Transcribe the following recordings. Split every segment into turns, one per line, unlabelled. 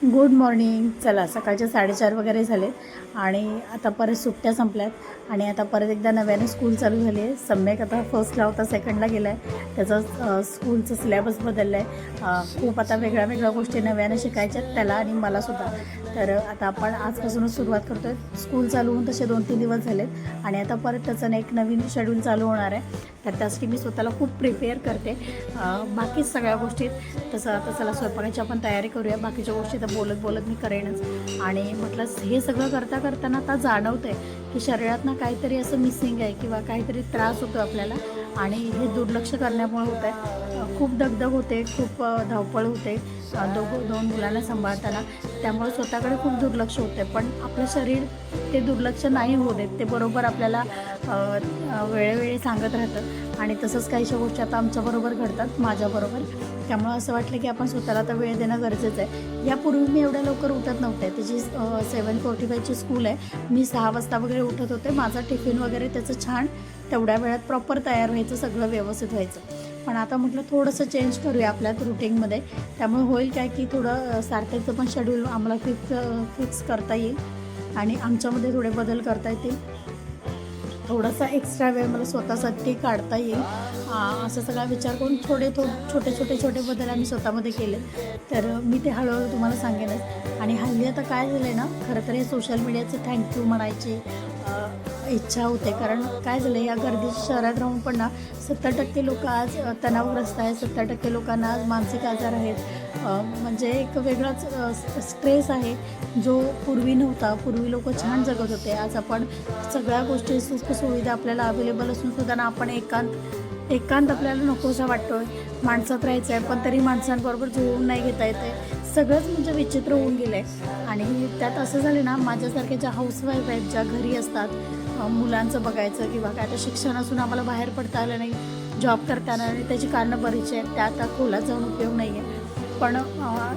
Good morning. चला सकाळचे साडेचार वगैरे झाले आणि आता परत सुट्ट्या संपल्यात आणि आता परत एकदा नव्याने स्कूल चालू झाली आहे. सम्यक आता फर्स्टला होता सेकंडला गेला आहे त्याचा स्कूलचं सिलेबस बदललं आहे खूप आता वेगळ्या वेगळ्या गोष्टी नव्याने शिकायच्या आहेत त्याला आणि मलासुद्धा तर आता आपण आजपासूनच सुरुवात करतो आहे स्कूल चालू होऊन तसे दोन तीन दिवस झालेत आणि आता परत त्याचं एक नवीन शेड्यूल चालू होणार आहे. तर त्यासाठी मी स्वतःला खूप प्रिपेअर करते. बाकी सगळ्या गोष्टीत तसं आता चला स्वयंपाकाची आपण तयारी करूया. बाकीच्या गोष्टी तर बोलत बोलत मी करेनच. आणि म्हटलं हे सगळं करता करताना आता जाणवतं आहे की शरीरातनं काहीतरी असं मिसिंग आहे किंवा काहीतरी त्रास होतो आपल्याला. आणि हे दुर्लक्ष करण्यामुळे होत आहे खूप दगदग होते खूप धावपळ होते. दोघं दोन मुलांना सांभाळताना. त्यामुळे स्वतःकडे खूप दुर्लक्ष होते पण आपलं शरीर ते दुर्लक्ष नाही होऊ देत. ते बरोबर आपल्याला वेळोवेळी सांगत राहतं. आणि तसंच काहीशा गोष्टी आता आमच्याबरोबर घडतात माझ्याबरोबर त्यामुळं असं वाटलं की आपण स्वतःला आता वेळ देणं गरजेचं आहे. यापूर्वी मी एवढ्या लवकर उठत नव्हते. त्याची सेवन फोर्टी फायची स्कूल आहे मी सहा वाजता वगैरे उठत होते. माझा टिफिन वगैरे त्याचं छान तेवढ्या वेळात प्रॉपर तयार व्हायचं सगळं व्यवस्थित व्हायचं. पण आता म्हटलं थोडंसं चेंज करूया आपल्या रुटीनमध्ये त्यामुळे होईल काय की थोडं अ, पण शेड्यूल आम्हाला फिक्स फिक्स करता येईल. आणि आमच्यामध्ये थोडे बदल करता येतील. थोडासा एक्स्ट्रा वेळ मला स्वतःसाठी काढता येईल. असा सगळा विचार करून थोडे थो छोटे छोटे छोटे बदल आम्ही स्वतःमध्ये केले तर मी ते हळूहळू तुम्हाला सांगेनच. आणि हल्ली आता काय झालं आहे ना खरं तर हे सोशल मीडियाचं थँक्यू म्हणायची इच्छा होते. कारण काय झालं या गर्दी शहरात राहून पण ना सत्तर टक्के लोक आज तणावग्रस्त आहेत. सत्तर टक्के लोकांना आज मानसिक आजार आहेत. म्हणजे एक वेगळाच स्ट्रेस आहे जो पूर्वी नव्हता. पूर्वी लोक छान जगत होते. आज आपण सगळ्या गोष्टी सुखसुविधा आपल्याला अवेलेबल असून सुद्धा ना आपण एकांत एकांत आपल्याला नकोसा आहे माणसात राहायचं आहे पण तरी माणसांबरोबर जुळवून नाही घेता येते सगळंच म्हणजे विचित्र होऊन गेलं आहे आणि त्यात असं झालं ना माझ्यासारख्या ज्या हाऊसवाईफ आहेत ज्या घरी असतात मुलांचं बघायचं किंवा काय आता शिक्षण असून आम्हाला बाहेर पडता आलं नाही जॉब करताना आणि त्याची कारणं बरीच आहेत त्या आता खोलात जाऊन उपयोग नाही आहे पण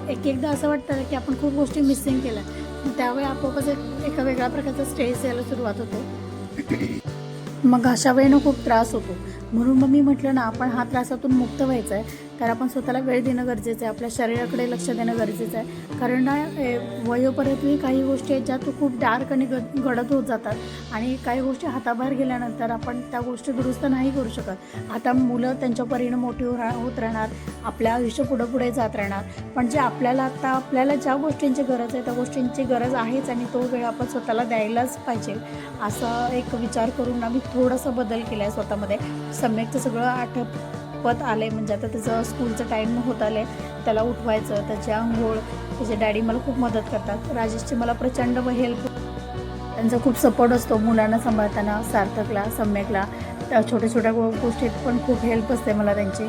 एक एकदा असं वाटतं की आपण खूप गोष्टी मिसिंग केल्या. त्यावेळी आपोआपच एक एका वेगळ्या प्रकारचा स्ट्रेस यायला सुरुवात होते. मग अशा वेळेनं खूप त्रास होतो. म्हणून मग मी म्हटलं ना आपण हा त्रासातून मुक्त व्हायचं आहे. तर आपण स्वतःला वेळ देणं गरजेचं आहे आपल्या शरीराकडे लक्ष देणं गरजेचं आहे. कारण ना वयोपर्यंतही काही गोष्टी आहेत ज्या तो खूप डार्क आणि गड गडद होत जातात. आणि काही गोष्टी हाताबाहेर गेल्यानंतर आपण त्या गोष्टी दुरुस्त नाही करू शकत. आता मुलं त्यांच्या परीनं मोठी हो रा- होत राहणार आपलं आयुष्य पुढं पुढे जात राहणार. पण जे आपल्याला आता आपल्याला ज्या गोष्टींची गरज आहे त्या गोष्टींची गरज आहेच आणि तो वेळ आपण स्वतःला द्यायलाच पाहिजे. असा एक विचार करून ना मी थोडासा बदल केला आहे स्वतःमध्ये. सम्यकचं सगळं आठवत आलं आहे म्हणजे आता त्याचं स्कूलचं टाईम होत आलं आहे त्याला उठवायचं त्याची आंघोळ त्याचे डॅडी मला खूप मदत करतात. राजेशची मला प्रचंड हेल्प त्यांचा खूप सपोर्ट असतो मुलांना सांभाळताना सार्थकला सम्यकला. छोट्या छोट्या गो गोष्टीत पण खूप हेल्प असते मला त्यांची.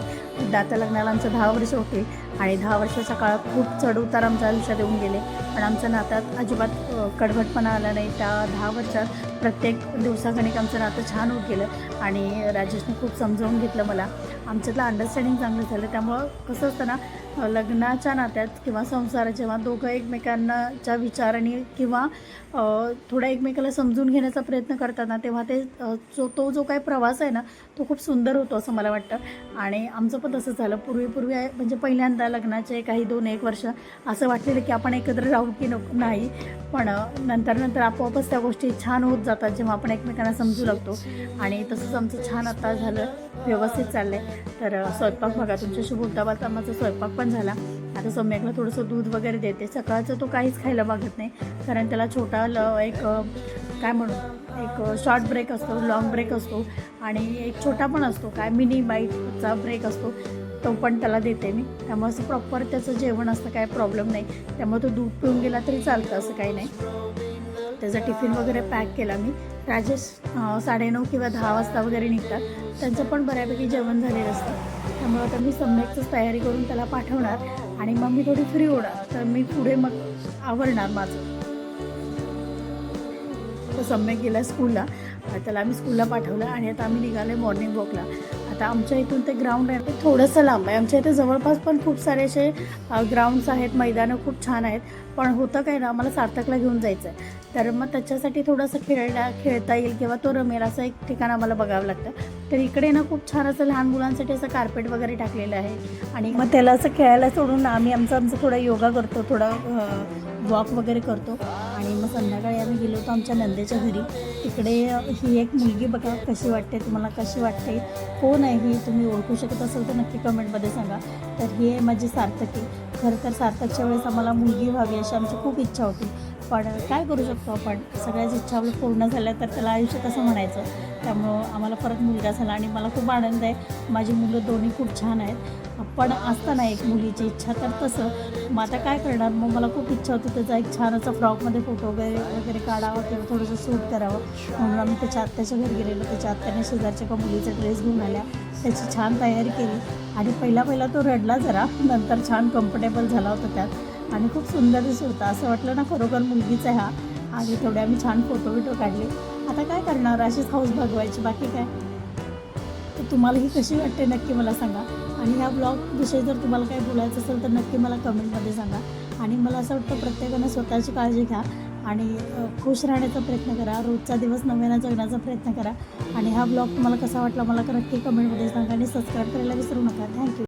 दाता लग्नाला आमचं दहा वर्ष होती आणि दहा वर्षाचा काळ खूप चढउतार आमच्या आयुष्यात येऊन गेले. पण आमचं नातात अजिबात अ, कडवटपणा आला नाही. त्या दहा वर्षात प्रत्येक दिवसागणिक आमचं नातं छान होत गेलं आणि राजेशने खूप समजावून घेतलं मला. आमच्यातलं अंडरस्टँडिंग चांगलं झालं. त्यामुळं कसं असतं ना लग्नाच्या नात्यात किंवा संसारात जेव्हा दोघं एकमेकांनाच्या विचाराने किंवा थोड्या थोडा एकमेकाला समजून घेण्याचा प्रयत्न करतात ना तेव्हा ते जो तो जो काही प्रवास आहे ना तो खूप सुंदर होतो असं मला वाटतं. आणि आमचं पण तसं झालं. पूर्वी पूर्वी आहे- म्हणजे पहिल्यांदा लग्नाचे काही दोन एक वर्ष असं वाटलेलं की आपण एकत्र राहू की नको नाही. पण नंतर नंतर आपोआपच त्या गोष्टी छान होत जातात जेव्हा आपण एकमेकांना समजू लागतो. आणि तसंच आमचं छान आता झालं व्यवस्थित चाललं आहे तर स्वयंपाक बघा तुमच्याशी बोलता बोलता माझा स्वयंपाक पण झाला. आता सम्यकला थोडंसं दूध वगैरे देते. सकाळचं तो काहीच खायला बघत नाही. कारण त्याला छोटा ल एक काय म्हणू एक शॉर्ट ब्रेक असतो लॉंग ब्रेक असतो. आणि एक छोटा पण असतो काय मिनी बाईटचा ब्रेक असतो. तो पण त्याला देते मी. त्यामुळे असं प्रॉपर त्याचं जेवण असतं काय प्रॉब्लेम नाही. त्यामुळे तो दूध पिऊन गेला तरी चालतं असं काही नाही. त्याचा टिफिन वगैरे पॅक केला मी. राजेश साडेनऊ किंवा दहा वाजता वगैरे निघतात. त्यांचं पण बऱ्यापैकी जेवण झालेलं असतं. त्यामुळे आता मी सम्यकच तयारी करून त्याला पाठवणार आणि मग मी थोडी फ्री होणार तर मी पुढे मग आवरणार माझं. तर सम्यक गेला स्कूलला. त्याला आम्ही स्कूलला पाठवलं आणि आता आम्ही निघाले मॉर्निंग वॉकला आता आमच्या इथून ते ग्राउंड आहे ते थोडंसं लांब आहे. आमच्या इथे जवळपास पण खूप सारे असे ग्राउंड्स आहेत मैदानं खूप छान आहेत. पण होतं काय ना आम्हाला सार्थकला घेऊन जायचं आहे तर मग त्याच्यासाठी थोडंसं खेळला खेळता येईल किंवा तो रमेल असं एक ठिकाण आम्हाला बघावं लागतं. तर इकडे ना खूप छान असं लहान मुलांसाठी असं कार्पेट वगैरे टाकलेलं आहे. आणि मग त्याला असं खेळायला सोडून आम्ही आमचं आमचं थोडा योगा करतो थोडा वॉक वगैरे करतो. आणि मग संध्याकाळी आम्ही गेलो होतो आमच्या नंदेच्या घरी. तिकडे ही एक मुलगी बघा कशी वाटते तुम्हाला कशी वाटते? कोण आहे ही? तुम्ही ओळखू शकत असाल तर नक्की कमेंटमध्ये सांगा. तर ही आहे माझी सार्थकी. खरं तर सार्थकच्या वेळेस आम्हाला मुलगी व्हावी अशी आमची खूप इच्छा होती. पण काय करू शकतो आपण? सगळ्याच इच्छा आपल्या पूर्ण झाल्या तर त्याला आयुष्य कसं म्हणायचं. त्यामुळं आम्हाला परत मुलगा झाला आणि मला खूप आनंद आहे. माझी मुलं दोन्ही खूप छान आहेत. पण असताना एक मुलीची इच्छा तर तसं. मग आता काय करणार? मग मला खूप इच्छा होती त्याचा एक छान असा फ्रॉकमध्ये फोटो वगैरे वगैरे काढावा किंवा थोडंसं सूट करावं. म्हणून आम्ही त्याच्या आत्याच्या घरी गेलेलो. त्याच्या आत्याने शेजारच्या एका मुलीचा ड्रेस घेऊन आल्या. त्याची छान तयारी केली. आणि पहिला पहिला तो रडला जरा. नंतर छान कम्फर्टेबल झाला होता त्यात. आणि खूप सुंदर दिसत होता. असं वाटलं ना खरोखर मुलगीच आहे हा. आणि थोडे आम्ही छान फोटो बिटो काढले. आता काय करणार? अशीच हाऊस भागवायची. बाकी काय? तर तुम्हाला ही कशी वाटते नक्की मला सांगा. आणि ह्या ब्लॉगविषयी जर तुम्हाला काही बोलायचं असेल तर नक्की मला कमेंटमध्ये सांगा. आणि मला असं वाटतं प्रत्येकानं स्वतःची काळजी घ्या. आणि खुश राहण्याचा प्रयत्न करा. रोजचा दिवस नव्यानं जगण्याचा प्रयत्न करा. आणि हा ब्लॉग तुम्हाला कसा वाटला मला नक्की कमेंटमध्ये सांगा आणि सबस्क्राईब करायला विसरू नका. थँक्यू